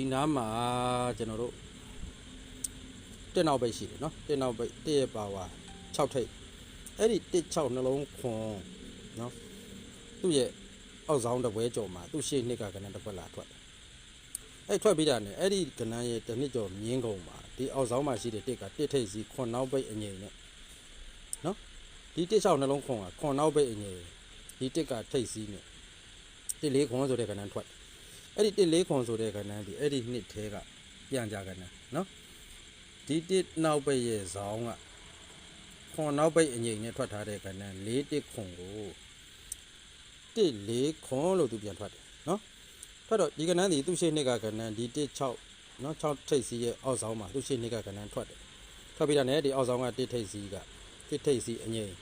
ဒီနားမှာကျွန်တော်တို့တက်နောက်ပိတ်ရှိတယ်နော်တက်နောက်ပိတ်တက်ရဲ့ပါဝါ6ထိပ်အဲ့ဒီတက်6နှလုံးခွန်နော်သူ့ရဲ့အောက်ဆောင်တစ်ပွဲကြော်မှာသူ့ရှေ့နှစ်ကကနန်းတစ်ခွက်လာထွက်တယ်အဲ့ထွက်ပြီးတာနဲ့အဲ့ဒီကနန်းရဲ့တစ်နှစ်ကျော်မြင်းကုန်မှာဒီအောက်ဆောင်မှာရှိတဲ့တက်ကတက်ထိပ်စီခွန်နောက်ပိတ်အငိမ့်နဲ့နော်ဒီတက်6နှလုံးခွန်ကခွန်နောက်ပိတ်အငိမ့်ဒီတက်ကထိပ်စီနဲ့တက်လေးခွန်ဆိုတဲ့ကနန်းထွက် အဲ့ဒီတစ်လေးခွန်ဆိုတဲ့ကဏ္ဍဒီအဲ့ဒီနှစ်ထဲကပြန်ကြကဏ္ဍနော်ဒီတစ်နောက်ပိတ်ရဲ့ဇောင်းကခွန်နောက်ပိတ်အငိမ့်နဲ့ထွက်ထားတဲ့ကဏ္ဍလေးတစ်ခွန်ကိုတစ်လေးခွန်လို့သူပြန်ထွက်တယ်နော်ထွက်တော့ဒီကဏ္ဍဒီသူ့ရှိနှစ်ကကဏ္ဍဒီတစ်6နော်6ထိပ်စီရဲ့အောက်ဆောင်မှာသူ့ရှိနှစ်ကကဏ္ဍထွက်တယ်ထွက်ပြီးတာနဲ့ဒီအောက်ဆောင်ကတစ်ထိပ်စီကတစ်ထိပ်စီအငိမ့်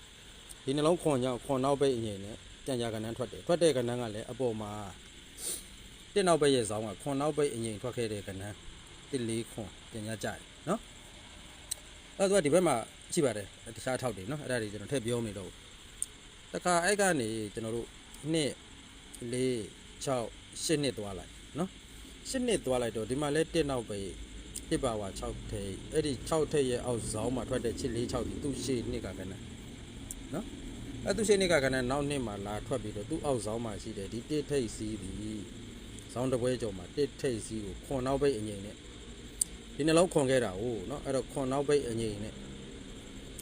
ဒီနှလုံးခွန်ကြောင့်ခွန်နောက်ပိတ်အငိမ့်နဲ့ပြန်ကြကဏ္ဍထွက်တယ်ထွက်တဲ့ကဏ္ဍကလည်းအပေါ်မှာ တစ်နောက်ပိတ်ရဲ့ဇောင်းကခွန်နောက်ပိတ်အငိမ်ထွက်ခဲ့တဲ့ကဏ္ဍတစ်လေးခွန်ပြင်ရကြတယ်နော်အဲ့ဒါကဒီဘက်မှာရှိပါတယ်တခြားထောက်တွေနော်အဲ့ဒါတွေကျွန်တော်ထည့်ပြောမနေတော့ဘူးတခါအဲ့ကနေကျွန်တော်တို့နှစ်လေး6 8နှစ်သွားလိုက်နော်8နှစ်သွားလိုက်တော့ဒီမှာလဲတစ်နောက်ပိတ်တစ်ပါဝါ6ထိပ်အဲ့ဒီ6ထိပ်ရဲ့အောက်ဇောင်းမှာထွက်တဲ့ချစ်လေး6ဒီသူ့ရှေ့နှစ်ကကဏ္ဍနော်အဲ့သူ့ရှေ့နှစ်ကကဏ္ဍနောက်နှစ်မှာလာထွက်ပြီးတော့သူ့အောက်ဇောင်းမှာရှိတယ်ဒီတစ်ထိပ်စီးသည် ဆောင်းတစ်ပွဲကြော်မှာတစ်ထိတ်စီးကိုခွန်နောက်ပိတ်အငိမ့်နဲ့ဒီနှလုံးခွန်ခဲ့တာဟုတ်เนาะအဲ့တော့ခွန်နောက်ပိတ်အငိမ့်နဲ့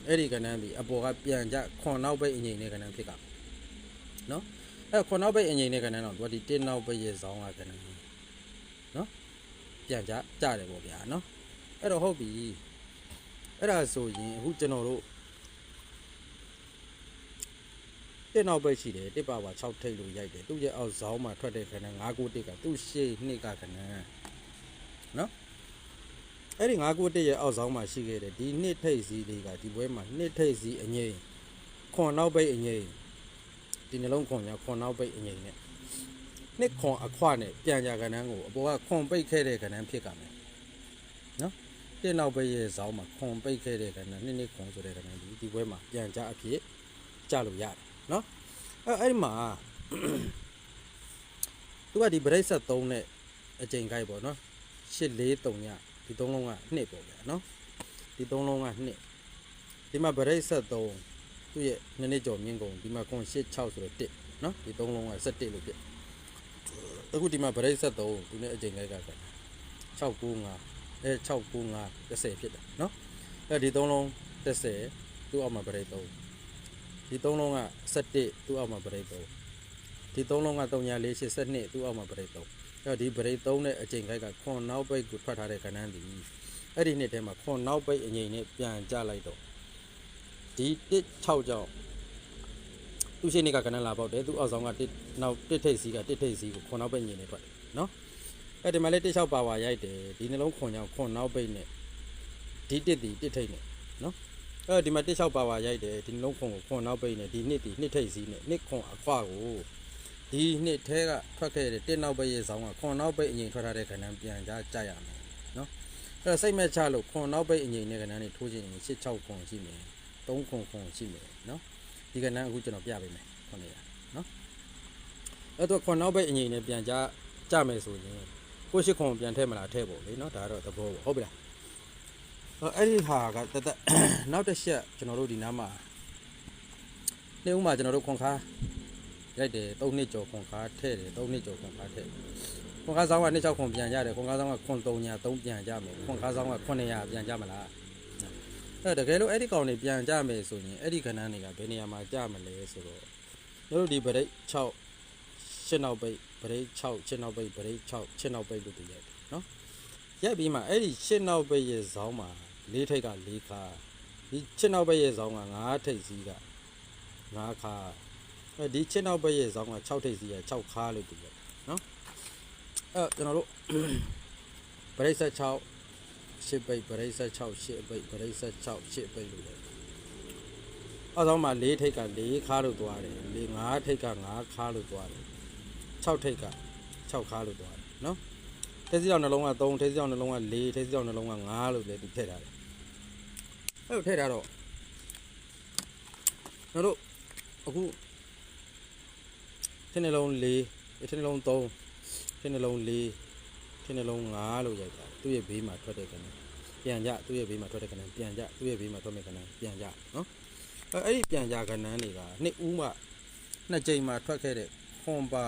အဲ့ဒီကဏ္ဍဒီအပေါ်ကပြန်ကြခွန်နောက်ပိတ်အငိမ့်နဲ့ကဏ္ဍဖြစ်ကเนาะအဲ့ခွန်နောက်ပိတ်အငိမ့်နဲ့ကဏ္ဍတော့သူကဒီတစ်နောက်ပိတ်ရဲ့ဇောင်းကကဏ္ဍเนาะပြန်ကြကြတယ်ပေါ့ဗျာเนาะအဲ့တော့ဟုတ်ပြီအဲ့ဒါဆိုရင်အခုကျွန်တော်တို့ တစ်နောက်ပိတ်ရှိတယ်တစ်ပါပါ6ထိပ်လို့ရိုက်တယ်သူ့ရဲ့အောက်ဇောင်းမှာထွက်တဲ့ခဏ9ကိုတစ်ကသူ့ရှေ့နှစ်ကခဏနော်အဲ့ဒီ9ကိုတစ်ရဲ့အောက်ဇောင်းမှာရှိခဲ့တယ်ဒီနှစ်ထိပ်စီးလေးကဒီဘွဲမှာနှစ်ထိပ်စီးအငိမ့်ခွန်နောက်ပိတ်အငိမ့်ဒီနှလုံးခွန်ညာခွန်နောက်ပိတ်အငိမ့်နဲ့နှစ်ခွန်အခွနဲ့ပြန်ကြကဏ္ဍကိုအပေါ်ကခွန်ပိတ်ခဲ့တဲ့ကဏ္ဍဖြစ်ကမယ်နော်တစ်နောက်ပိတ်ရဲ့ဇောင်းမှာခွန်ပိတ်ခဲ့တဲ့ကဏ္ဍနှစ်နှစ်ခွန်ဆိုတဲ့ကဏ္ဍဒီဒီဘွဲမှာပြန်ကြအဖြစ်ကြလို့ရတယ် နော်အဲ့အဲ့ဒီမှာသူကဒီဗရိတ်ဆက်3နဲ့အချိန်ခိုက်ပေါ့နော်843ညဒီ3လုံးက2ပေါ့ဗျာနော်ဒီ3လုံးက2ဒီမှာဗရိတ်ဆက်3သူ့ရဲ့နှစ်နှစ်ကျော်မြင့်ကုန်ဒီမှာခွန်86ဆိုတော့1နော်ဒီ3လုံးက17လို့ပြအခုဒီမှာဗရိတ်ဆက်3သူနဲ့အချိန်ခိုက်ကက695အဲ695 30ဖြစ်တယ်နော်အဲဒီ3လုံး30သူ့အောက်မှာဗရိတ်3 ဒီသုံးလုံးက17သူ့အောက်မှာဗရိတ်3ဒီသုံးလုံးက3942သူ့အောက်မှာဗရိတ်3အဲ့တော့ဒီဗရိတ်3နဲ့အချိန်ခိုက်ကခွန်နောက်ပိတ်ကိုထွက်ထားတဲ့ကဏ္ဍဒီအဲ့ဒီနှစ်ထဲမှာခွန်နောက်ပိတ်အငိမ့်နဲ့ပြန်ကြလိုက်တော့ဒီ16ကြောင့်သူရှိနေကကဏ္ဍလာပေါက်တယ်သူအောက်ဆောင်ကတစ်နောက်တစ်ထိပ်စီးကတစ်ထိပ်စီးကိုခွန်နောက်ပိတ်ငိမ့်နဲ့ထွက်တယ်နော်အဲ့ဒီမှာလည်း16ပါဝါရိုက်တယ်ဒီနှလုံးခွန်ကြောင့်ခွန်နောက်ပိတ်နဲ့ဒီတစ်ဒီတစ်ထိပ်နဲ့နော် အဲ့တော့ဒီမှာတစ်လျှောက်ပါဝါရိုက်တယ်ဒီနှလုံးခွန်ကိုခွန်နောက်ပိတ်နေဒီနှစ်ဒီနှစ်ထိပ်စီးနေနှစ်ခွန်အခွကိုဒီနှစ်ထဲကထွက်ခဲ့တဲ့တစ်နောက်ပိတ်ရဲ့ဇောင်းကခွန်နောက်ပိတ်အငိမ်ထွက်ထားတဲ့ခဏန်းပြန်ကြကြရမယ်နော်အဲ့တော့စိတ်မဲ့ချလို့ခွန်နောက်ပိတ်အငိမ်နဲ့ခဏန်းနေထိုးချင်ရင်၈6ခွန်ရှိမယ်3ခွန်ခွန်ရှိမယ်နော်ဒီခဏန်းအခုကျွန်တော်ပြပေးမယ်ခွန်လေးရနော်အဲ့တော့ခွန်နောက်ပိတ်အငိမ်နဲ့ပြန်ကြကြမယ်ဆိုရင်ကိုရှိခွန်ပြန်ထည့်မလားထည့်ဖို့လေနော်ဒါကတော့သဘောပေါ့ဟုတ်ပြီလား အဲ့ဒီဟာကတသက်နောက်တစ်ချက်ကျွန်တော်တို့ဒီနားမှာနေဦးမှာကျွန်တော်တို့ခွန်ခါရိုက်တယ်၃နှစ်ကျော်ခွန်ခါထည့်တယ်၃နှစ်ကျော်ခွန်ခါထည့်ခွန်ခါဆောင်ကနှစ်ချောက်ခွန်ပြန်ကြတယ်ခွန်ခါဆောင်ကခွန်3ညာ3ပြန်ကြမယ်ခွန်ခါဆောင်က900ပြန်ကြမလားအဲ့တကယ်လို့အဲ့ဒီကောင်တွေပြန်ကြမယ်ဆိုရင်အဲ့ဒီခဏန်းတွေကဘယ်နေရာမှာကြမလဲဆိုတော့တို့တို့ဒီဗရိတ်6ရှင်းနောက်ပိတ်ဗရိတ်6ရှင်းနောက်ပိတ်ဗရိတ်6ရှင်းနောက်ပိတ်လို့တည်ရတယ်နော်ရက်ပြီးမှအဲ့ဒီရှင်းနောက်ဘက်ရဲ့ဇောင်းမှာ လေးထိတ်ကလေးခါဒီရှင်းနောက်ဘက်ရဲ့ဇောင်းကငါးထိတ်စီးကငါးခါအဲဒီရှင်းနောက်ဘက်ရဲ့ဇောင်းက6ထိတ်စီးက6ခါလို့ပြောတယ်နော်အဲ့ကျွန်တော်တို့ပရိစ္ဆေ6 8ပိတ်ပရိစ္ဆေ6 8ပိတ်ပရိစ္ဆေ6 8ပိတ်လို့ရတယ်အောက်ဆောင်မှာ၄ထိတ်က၄ခါလို့သွားတယ်၄၅ထိတ်က၅ခါလို့သွားတယ်6ထိတ်က6ခါလို့သွားတယ်နော်ထဲစီကြောင်နှလုံးက3ထဲစီကြောင်နှလုံးက4ထဲစီကြောင်နှလုံးက5လို့လည်းသူထည့်ထားတယ် အဲ့လိုထည့်ထားတော့ကျွန်တော်တို့အခုထင်းနှလုံး4ထင်းနှလုံး3ထင်းနှလုံး4ထဒီနှလုံး9လို့ရိုက်တာသူ့ရဲ့ဘေးမှာထွက်တဲ့ကဏ္ဍပြန်ကြသူ့ရဲ့ဘေးမှာထွက်တဲ့ကဏ္ဍပြန်ကြသူ့ရဲ့ဘေးမှာထွက်မဲ့ကဏ္ဍပြန်ကြနော်အဲအဲ့ဒီပြန်ကြကဏ္ဍတွေကနှစ်ဦးမှနှစ်ကြိမ်မှာထွက်ခဲ့တဲ့ခွန်ပါ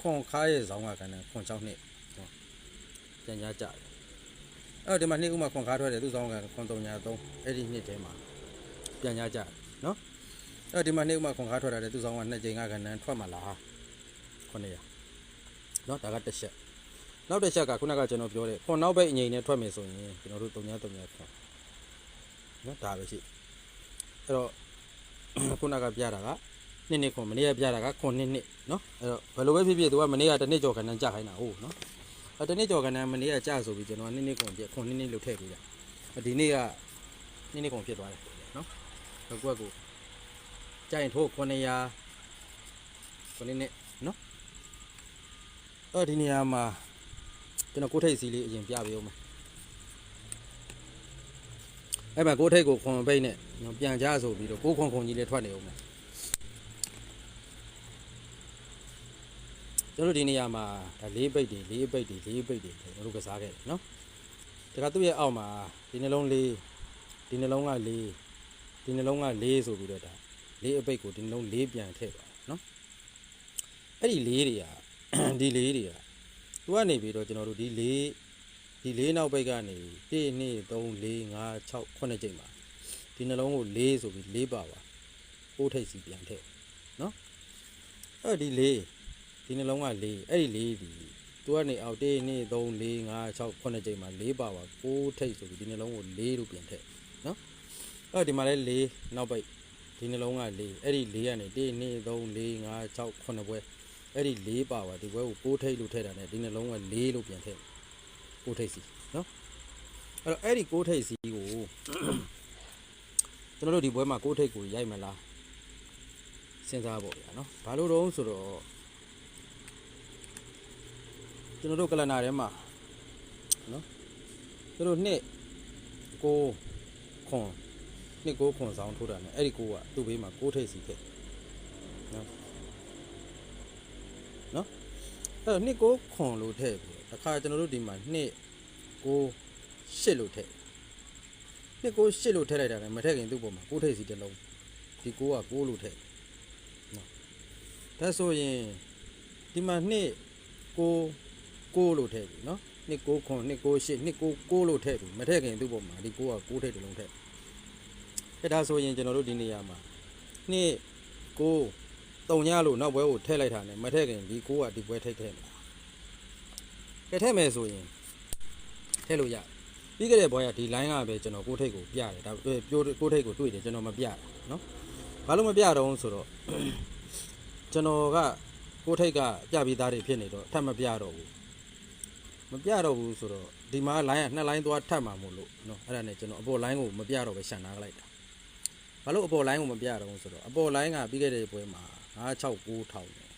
ခွန်ခါရဲ့ဇောင်းကကဏ္ဍခွန်6နှစ်နော်ပြန်ကြကြတယ် အဲ့ဒီမှာနှစ်ဦးမှခွန်ခါထွက်တယ်သူ့ဇောင်းကခွန်3ညာ3အဲ့ဒီနှစ်ထဲမှာပြန်ကြကြတယ်နော်အဲ့ဒီမှာနှစ်ဦးမှခွန်ခါထွက်တာတဲ့သူ့ဇောင်းကနှစ်ကြိမ်ကကဏ္ဍထွက်မှာလား900နော်ဒါကတစ်ချက်နောက်တစ်ချက်ကခုနကကျွန်တော်ပြောတဲ့ခွန်နောက်ဘက်အငိန်နဲ့ထွက်မယ်ဆိုရင်ကျွန်တော်တို့3ည3ညခွန်နော်ဒါပဲရှိအဲ့တော့ခုနကပြတာကနှစ်နှစ်ခွန်မနေ့ကပြတာကခွန်နှစ်နှစ်နော်အဲ့တော့ဘယ်လိုပဲဖြစ်ဖြစ်သူကမနေ့ကတစ်နှစ်ကျော်ခဏန်းကြာခိုင်းတာဟုတ်နော်အဲ့ တစ်နှစ်ကျော်ခဏန်းမနေ့ကကြာဆိုပြီးကျွန်တော်ကနှစ်နှစ်ခွန်ပြခွန်နှစ်နှစ်လို့ထည့်ပေးတာအဲ့ဒီနေ့ကနှစ်နှစ်ခွန်ဖြစ်သွားတယ်နော်တော့ကွက်ကိုကြာရင်ထိုး900ခွန်နှစ်နှစ်နော်အဲ့ဒီနေရာမှာကျွန်တော်ကိုယ်ထိတ်စီလေးအရင်ပြပေးအောင်မယ်အဲ့မှာကိုယ်ထိတ်ကိုခွန်ပိတ်နဲ့ကျွန်တော်ပြန်ကြဆိုပြီးတော့ကိုယ်ခွန်ခွန်ကြီးလေးထွက်နေအောင်မယ် ကျွန်တော်ဒီနေရာမှာဒါလေးပိတ်တွေလေးပိတ်တွေလေးပိတ်တွေကျွန်တော်တို့ကစားခဲ့တယ်နော်ဒါကသူ့ရဲ့အောက်မှာဒီနှလုံးလေးဒီနှလုံးကလေးဒီနှလုံးကလေးဆိုပြီးတော့ဒါလေးအပိတ်ကိုဒီနှလုံးလေးပြန်ထည့်ပါနော်အဲ့ဒီလေးတွေကဒီလေးတွေကသူကနေပြီးတော့ကျွန်တော်တို့ဒီ၄ဒီ၄နောက်ဘက်ကနေ1 2 3 4 5 6 9ချိန်ပါဒီနှလုံးကို၄ဆိုပြီး၄ပါပါပိုးထိတ်စီပြန်ထည့်နော်အဲ့ဒီ၄ ဒီနှလုံးက၄အဲ့ဒီ၄ဒီသူကနေအောက်1 2 3 4 5 6 9ချိန်မှာ၄ပါပါပိုးထိတ်ဆိုပြီးဒီနှလုံးကို၄လို့ပြန်ထည့်နော်အဲ့ဒီမှာလဲ၄နောက်ဘက်ဒီနှလုံးက၄အဲ့ဒီ၄ကနေ1 2 3 4 5 6 9ပွဲအဲ့ဒီ၄ပါပါဒီဘွဲကိုပိုးထိတ်လို့ထည့်တာ ਨੇ ဒီနှလုံးက၄လို့ပြန်ထည့်ပိုးထိတ်စီနော်အဲ့တော့အဲ့ဒီကိုးထိတ်စီကိုကျွန်တော်တို့ဒီဘွဲမှာကိုးထိတ်ကိုရိုက်မလားစဉ်းစားဖို့ဗျာနော်ဘာလို့တော့ဆိုတော့ ကျွန်တော်တို့ကလနာထဲမှာနော်ကျွန်တော်နှစ်ကိုခွန်နှစ်ကိုခွန်ဆောင်ထိုးတာ ਨੇ အဲ့ဒီကိုကသူ့ဘေးမှာကိုးထိတ်စီထည့်နော်အဲ့တော့နှစ်ကိုခွန်လို့ထည့်ပြီးတော့တစ်ခါကျွန်တော်တို့ဒီမှာနှစ်ကိုရှစ်လို့ထည့်နှစ်ကိုရှစ်လို့ထည့်လိုက်တာလည်းမထည့်ခင်သူ့ပုံမှာကိုထိတ်စီတစ်လုံးဒီကိုကကိုလို့ထည့်နော်ဒါဆိုရင်ဒီမှာနှစ်ကို ကိုလို့ထည့်ပြီနော်နှစ်ကိုခွန်နှစ်ကိုရှစ်နှစ်ကိုကိုလို့ထည့်ပြီမထည့်ခင်သူ့ပုံမှာဒီကိုကကိုထိတ်တစ်လုံးထည့်အဲ့ဒါဆိုရင်ကျွန်တော်တို့ဒီနေရာမှာနှစ်ကိုတုံညလို့နောက်ဘွဲကိုထည့်လိုက်တာနဲ့မထည့်ခင်ဒီကိုကဒီဘွဲထိတ်ထည့်မှာကဲထည့်မယ်ဆိုရင်ထည့်လို့ရပြီးခဲ့တဲ့ဘွဲကဒီ line ကပဲကျွန်တော်ကိုထိတ်ကိုပြတယ်ဒါပြိုးကိုထိတ်ကိုတွေ့တယ်ကျွန်တော်မပြတာနော်ဘာလို့မပြတော့ဆိုတော့ကျွန်တော်ကကိုထိတ်ကပြပြီးသားတွေဖြစ်နေတော့ထပ်မပြတော့ဘူး မပြတော့ဘူးဆိုတော့ဒီမှာ line ကနှစ် line သွားထပ်မှာမို့လို့နော်အဲ့ဒါနဲ့ကျွန်တော်အပေါ် line ကိုမပြတော့ပဲရှန်နာလိုက်တာဘာလို့အပေါ် line ကိုမပြတော့ဘူးဆိုတော့အပေါ် line ကပြီးခဲ့တဲ့ဘွဲမှာ969ထောင်တယ်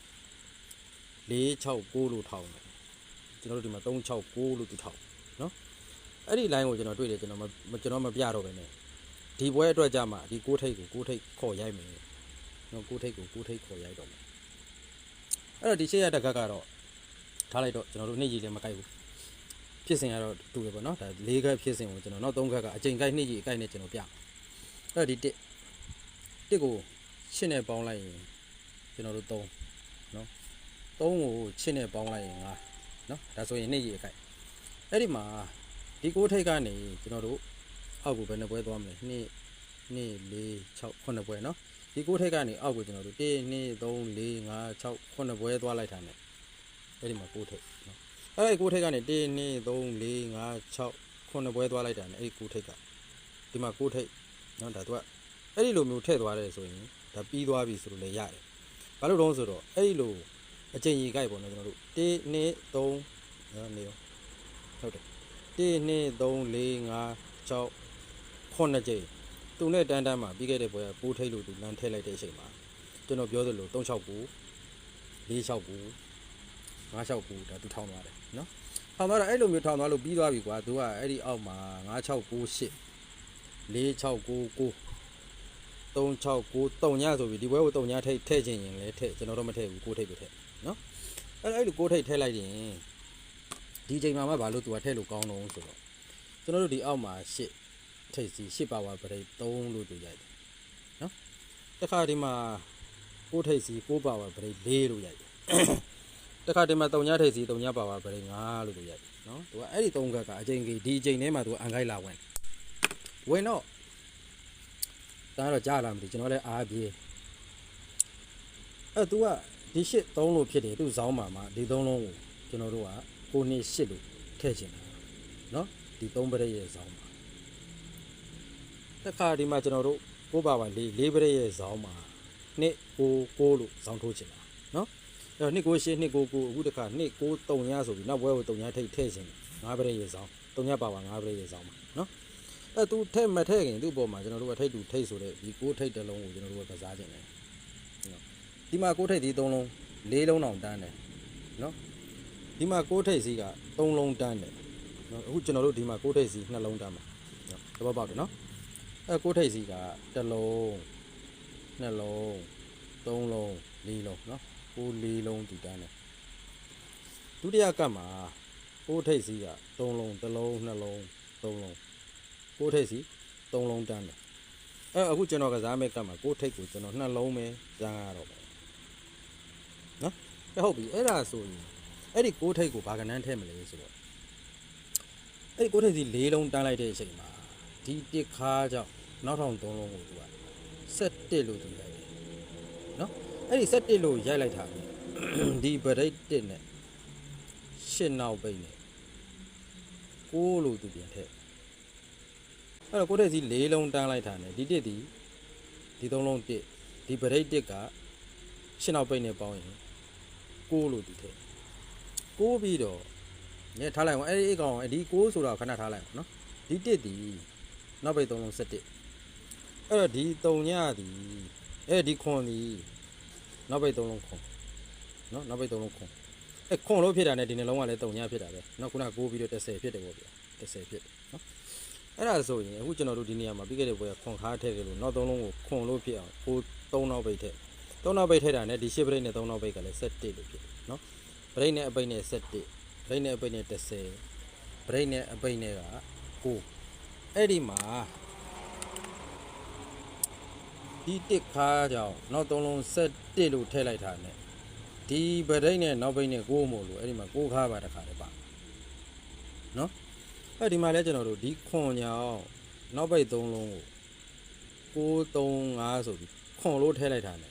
469လို့ထောင်တယ်ကျွန်တော်တို့ဒီမှာ369လို့သူထောင်နော်အဲ့ဒီ line ကိုကျွန်တော်တွေ့တယ်ကျွန်တော်မကျွန်တော်မပြတော့ပဲねဒီပွဲအတွက်ကြမှာဒီကိုထိတ်ကိုကိုထိတ်ခေါ်ရိုက်မယ်နော်ကိုထိတ်ကိုကိုထိတ်ခေါ်ရိုက်တော့မယ်အဲ့တော့ဒီရှေ့ရတကတ်ကတော့ထားလိုက်တော့ကျွန်တော်တို့နှစ်ကြီးလည်းမကိုက်ဘူး ဖြစ်စဉ်ကတော့တူတယ်ပေါ့နော်ဒါ၄ခက်ဖြစ်စဉ်ကိုကျွန်တော်နောက်၃ခက်ကအချိန်ကိုက်နှစ်ကြီးအကိုက်နဲ့ကျွန်တော်ပြအဲ့တော့ဒီတစ်တစ်ကိုရှင်းနဲ့ပေါင်းလိုက်ရင်ကျွန်တော်တို့3နော်3ကိုချစ်နဲ့ပေါင်းလိုက်ရင်5နော်ဒါဆိုရင်နေ့ကြီးအခိုက်အဲ့ဒီမှာဒီကိုထိတ်ကနေကျွန်တော်တို့အောက်ကိုဘယ်နှပွဲသွားမလဲ2 2 4 6 9ပွဲနော်ဒီကိုထိတ်ကနေအောက်ကိုကျွန်တော်တို့1 2 3 4 5 6 9ပွဲသွားလိုက်တာ ਨੇ အဲ့ဒီမှာကိုထိတ်နော် အဲ့ဒီကိုထိတ်ကနေ1 2 3 4 5 6 9ပွဲသွားလိုက်တာ ਨੇ အဲ့ဒီကိုထိတ်ကဒီမှာကိုထိတ်နော်ဒါသူကအဲ့ဒီလိုမျိုးထည့်သွားတယ်ဆိုရင်ဒါပြီးသွားပြီဆိုလို့လည်းရတယ်ဘာလို့တုံးဆိုတော့အဲ့ဒီလိုအချိန်ကြီးကြိုက်ပေါ့နော်ကျွန်တော်တို့1 2 3နော်နေရောဟုတ်တယ်1 2 3 4 5 6 9ကြိမ်သူနဲ့တန်းတန်းမှာပြီးခဲ့တဲ့ဘွဲကပိုးထိတ်လို့သူလမ်းထည့်လိုက်တဲ့အချိန်မှာကျွန်တော်ပြောသလို369 469 569ဒါသူထောင်းသွားတယ်နော်ထောင်းသွားတာအဲ့လိုမျိုးထောင်းသွားလို့ပြီးသွားပြီကွာသူကအဲ့ဒီအောက်မှာ9698 4699 369 3ညဆိုပြီးဒီဘွဲကို3ညထိတ်ထည့်ခြင်းရင်လည်းထည့်ကျွန်တော်တော့မထည့်ဘူးကိုထိတ်ပဲထည့်နော်အဲ့အဲ့လိုကိုထိတ်ထည့်လိုက်ရင်ဒီချိန်မှာမှဘာလို့သူကထည့်လို့ကောင်းတော့ဆိုတော့ကျွန်တော်တို့ဒီအောက်မှာရှစ်ထိတ်စီရှစ်ပါဝါပရိတ်3လို့သူရိုက်တယ်နော်တခါဒီမှာကိုထိတ်စီ6ပါဝါပရိတ်4လို့ရိုက်တယ် တခါဒီမှာ3ညထိတ်စီ3ညပါဝါပရိတ်5လို့သူရိုက်တယ်နော်သူကအဲ့ဒီ3ခက်ကအချိန်ကြီးဒီအချိန်ထဲမှာသူကအန်ခိုက်လာဝင်ဝင်တော့ဒါတော့ကြားလာမသိကျွန်တော်လည်းအားပြေးအဲ့ तू ကဒီရှစ်3လို့ဖြစ်တယ်သူ့ဇောင်းမှာမှာဒီ3လုံးကိုကျွန်တော်တို့ကကိုနှစ်ရှစ်လို့ထည့်ချင်တာနော်ဒီ3ပရိတ်ရဲ့ဇောင်းမှာတခါဒီမှာကျွန်တော်တို့ကိုပါပါလေးလေးပရိတ်ရဲ့ဇောင်းမှာနှစ်ကိုကိုလို့ဇောင်းထိုးချင်တာနော် အဲ့တော့နှစ်ကိုရှစ်နှစ်ကိုကိုအခုတခါနှစ်ကို3ညဆိုပြီးနောက်ဘွဲကို3ညထိတ်ထည့်ချင်တယ်ငါးပရိတ်ရဲ့ဇောင်း3ညပါပါငါးပရိတ်ရဲ့ဇောင်းမှာနော်အဲ့ तू ထည့်မထည့်ခင်သူ့ပေါ်မှာကျွန်တော်တို့ကထိတ်တူထိတ်ဆိုတဲ့ဒီကိုထိတ်တစ်လုံးကိုကျွန်တော်တို့ကကစားခြင်းတယ်ဒီမှာကိုးထိပ်သီး၃လုံး၄လုံးတောင်တန်းတယ်နော်ဒီမှာကိုးထိပ်စီးက၃လုံးတန်းတယ်နော်အခုကျွန်တော်တို့ဒီမှာကိုးထိပ်စီးနှလုံးတန်းမှာနော်တပတ်ပေါက်တယ်နော်အဲကိုးထိပ်စီးကတစ်လုံးနှလုံးသုံးလုံးလေးလုံးနော် ကိုးလေးလုံးဒီတန်းတယ်ဒုတိယကပ်မှာကိုးထိပ်စီးက၃လုံးတစ်လုံးနှလုံးသုံးလုံးကိုးထိပ်စီး၃လုံးတန်းတယ်အဲအခုကျွန်တော်ကစားမဲ့ကပ်မှာကိုးထိပ်ကိုကျွန်တော်နှလုံးပဲတန်းရတော့ပါကဲဟုတ်ပြီအဲ့ဒါဆိုရင်အဲ့ဒီကိုးထိတ်ကိုဘာကနန်းထဲမလဲဆိုတော့အဲ့ဒီကိုးထိတ်စီ၄လုံးတန်းလိုက်တဲ့အချိန်မှာဒီတစ်ခါကြောင့်နောက်ထောင်၃လုံးကိုသူကဆက်တစ်လို့သူရိုက်တယ်နော် အဲ့ဒီဆက်တစ်လို့ရိုက်လိုက်တာနဲ့ဒီဗရိတ်တစ်နဲ့ရှစ်နောက်ပိတ်နဲ့ကိုးလို့သူပြန်ထည့်အဲ့တော့ကိုးထိတ်စီ၄လုံးတန်းလိုက်တာနဲ့ဒီတစ်ဒီဒီ၃လုံးတစ်ဒီဗရိတ်တစ်ကရှစ်နောက်ပိတ်နဲ့ပေါင်းရင်ကိုးလို့ဒီထဲကိုးပြီးတော့ညထားလိုက်အောင်အဲ့ဒီအကောင်အဲ့ဒီကိုးဆိုတာကိုခဏထားလိုက်အောင်နော်ဒီတစ်ဒီနောက်ပိတ်သုံးလုံး7တစ်အဲ့တော့ဒီ3ညဒီအဲ့ဒီခွန်ဒီ နောက်ပိတ်သုံးလုံးခွန်နော်နောက်ပိတ်သုံးလုံးခွန်အဲ့ခွန်လို့ဖြစ်တာ ਨੇ ဒီနှလုံးကလည်း3ညဖြစ်တာပဲနော်ခုနကိုးပြီးတော့10ဖြစ်တယ်ပေါ့ဗျာ10ဖြစ်တယ်နော်အဲ့ဒါဆိုရင်အခုကျွန်တော်တို့ဒီနေရာမှာပြီးခဲ့တဲ့ဘွဲခွန်ခါထည့်ခဲ့လို့နောက်သုံးလုံးကိုခွန်လို့ဖြစ်အောင်ကိုး3နောက်ပိတ်ထည့်3နောက်ပိတ်ထည့်တာ ਨੇ ဒီရှစ်ပရိတ်နဲ့3နောက်ပိတ်ကလည်း7လို့ဖြစ်တယ်နော်ပရိတ်နဲ့အပိတ်နဲ့7ပရိတ်နဲ့အပိတ်နဲ့10ပရိတ်နဲ့အပိတ်နဲ့က9အဲ့ဒီမှာ ဒီတစ်ခါကြောင့်နောက်သုံးလုံး7လို့ထည့်လိုက်တာ ਨੇ ဒီပရိတ်နဲ့နောက်ပိတ်နဲ့9မို့လို့အဲ့ဒီမှာ9ခါပါတခါလည်းပါနော်အဲ့ဒီမှာလဲကျွန်တော်တို့ဒီခွန်ကြောင့်နောက်ပိတ်3လုံးကို9 3 5ဆိုပြီးခွန်လို့ထည့်လိုက်တာ ਨੇ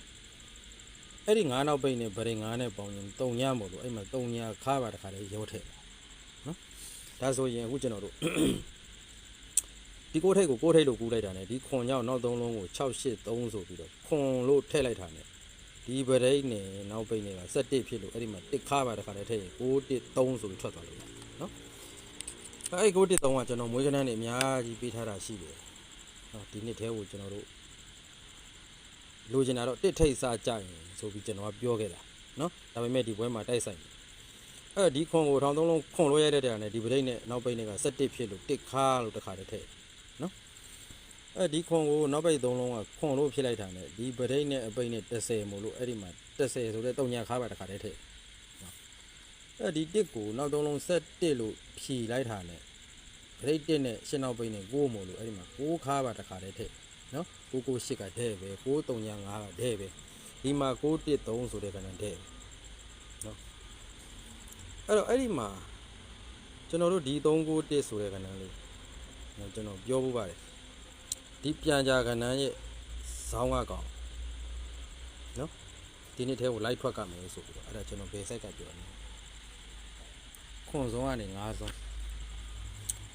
အဲ့ဒီ9နောက်ပိတ်နဲ့ဗရင်9နဲ့ပေါင်းရင်3ညမို့လို့အဲ့မှာ3ညခါပါတခါလေးရောထည့်နော်ဒါဆိုရင်အခုကျွန်တော်တို့ ဒီကိုထိတ်ကိုကိုထိတ်လို့ကူးလိုက်တာ ਨੇ ဒီခွန်ကြောင့်နောက်သုံးလုံးကို683ဆိုပြီးတော့ခွန်လို့ထည့်လိုက်တာ ਨੇ ဒီဗရိတ်နဲ့နောက်ပိတ်နဲ့က7ဖြစ်လို့အဲ့ဒီမှာတစ်ခါပါတစ်ခါလည်းထည့်ရင်613ဆိုပြီးထွက်သွားလို့နော်အဲ့ဒီ613ကကျွန်တော်မွေးကနန်းနေအများကြီးပေးထားတာရှိတယ်နော်ဒီနှစ်ထဲကိုကျွန်တော်တို့လိုချင်တာတော့တစ်ထိတ်စားကြရင်ဆိုပြီးကျွန်တော်ကပြောခဲ့တာနော်ဒါပေမဲ့ဒီပွဲမှာတိုက်ဆိုင်အဲ့ဒီခွန်ကိုထောင်သုံးလုံးခွန်လို့ရတဲ့တရားနဲ့ဒီဗရိတ်နဲ့နောက်ပိတ်နဲ့က7ဖြစ်လို့တစ်ခါလို့တစ်ခါလည်းထည့် နော်အဲဒီခွန်ကိုနောက်ပိတ်သုံးလုံးကခွန်လို့ဖြစ်လိုက်တာနဲ့ဒီပရိတ်နဲ့အပိတ်နဲ့30မို့လို့အဲ့ဒီမှာ30ဆိုတဲ့တုံညာခါပါတခါတည်းထည့်အဲ့ဒီတစ်ကိုနောက်သုံးလုံး71လို့ဖြည်လိုက်တာနဲ့ပရိတ်တစ်နဲ့ရှင်းနောက်ပိတ်နဲ့6မို့လို့အဲ့ဒီမှာ6ခါပါတခါတည်းထည့်နော်698ကဒဲပဲ6တုံညာ5ကဒဲပဲဒီမှာ613ဆိုတဲ့ခဏဒဲနော်အဲ့တော့အဲ့ဒီမှာကျွန်တော်တို့ဒီ391ဆိုတဲ့ခဏလေး ကျွန်တော်ပြောဖို့ပါတယ်ဒီပြန်ကြကဏ္ဍရဲ့ဇောင်းကကောင်နော်ဒီနေ့ထဲကိုလိုက်ထွက်ကမယ်ဆိုပြီးတော့အဲ့ဒါကျွန်တော်ဘယ်ဆိုက်ကပြောနေခွန်စုံကနေ9စုံ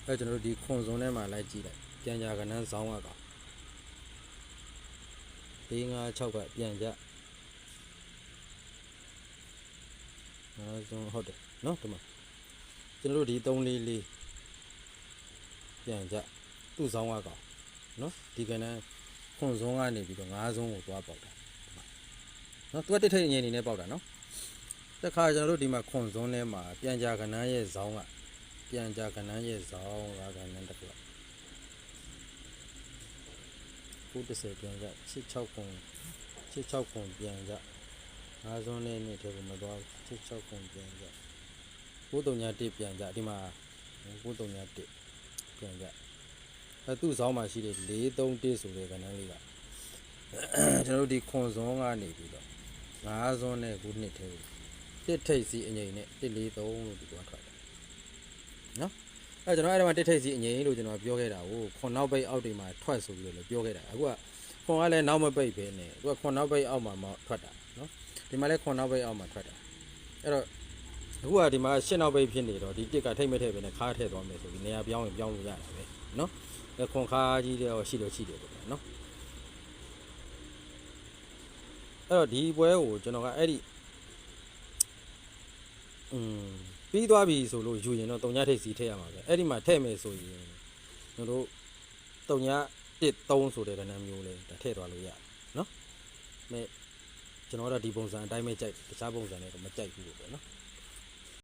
အဲ့ကျွန်တော်တို့ဒီခွန်စုံထဲမှာလိုက်ကြည့်လိုက်ပြန်ကြကဏ္ဍဇောင်းကကောင်၄၅6ကပြန်ကြအဲဆိုဟုတ်တယ်နော်ဒီမှာကျွန်တော်တို့ဒီ3လေးလေး ပြန်ကြသူ့ဆောင်ကကောင်နော်ဒီကနေ့ခွန်စုံကနေပြီးတော့၅စုံကိုသွားပေါက်တာနော်သူကတစ်ထိတ်ငယ်နေနဲ့ပေါက်တာနော်တခါကျွန်တော်တို့ဒီမှာခွန်စုံထဲမှာပြန်ကြကနန်းရဲ့ဇောင်းကပြန်ကြကနန်းရဲ့ဇောင်းကကနန်းတစ်ခု930ပြန်ကြ66ခွန်66ခွန်ပြန်ကြငါးစွန်းနဲ့နှစ်ထဲကိုမသွား66ခွန်ပြန်ကြ931ပြန်ကြဒီမှာ931 ပြန်ကြအဲသူ့ဇောင်းမှာရှိတဲ့431ဆိုတဲ့ကဏ္ဍလေးကကျွန်တော်တို့ဒီခွန်ဇွန်ကနေပြီးတော့9ဇွန်နဲ့9နှစ်ထဲကိုတစ်ထိပ်စီအငိမ့်နဲ့143လို့ဒီကွာထွက်တယ်နော်အဲကျွန်တော်အဲ့ဒါမှတစ်ထိပ်စီအငိမ့်လို့ကျွန်တော်ပြောခဲ့တာကိုခွန်နောက်ပိတ်အောက်တွေမှာထွက်ဆိုပြီးတော့လည်းပြောခဲ့တာအခုကခွန်ကလည်းနောက်မပိတ်ပဲနဲ့သူကခွန်နောက်ပိတ်အောက်မှာမထွက်တာနော်ဒီမှာလည်းခွန်နောက်ပိတ်အောက်မှာထွက်တာအဲ့တော့ အခုကဒီမှာရှင်းနောက်ပိတ်ဖြစ်နေတော့ဒီတစ်ကထိတ်မထည့်ပဲနဲ့ခါထည့်သွားမယ်ဆိုပြီးနေရာပြောင်းရင်ပြောင်းလို့ရတယ်ပဲနော်အဲခွန်ခါကြီးတွေရောရှိလို့ရှိတယ်ပေါ့နော်အဲ့တော့ဒီပွဲကိုကျွန်တော်ကအဲ့ဒီอืมပြီးသွားပြီဆိုလို့ယူရင်တော့တုံညထိတ်စီထည့်ရမှာပဲအဲ့ဒီမှာထည့်မယ်ဆိုရင်ကျွန်တော်တုံည13ဆိုတဲ့ကဏ္ဍမျိုးလေးထည့်သွားလို့ရတယ်နော်မဲ့ကျွန်တော်တို့ဒီပုံစံအတိုင်းပဲကြိုက်တခြားပုံစံတွေတော့မကြိုက်ဘူးပေါ့နော်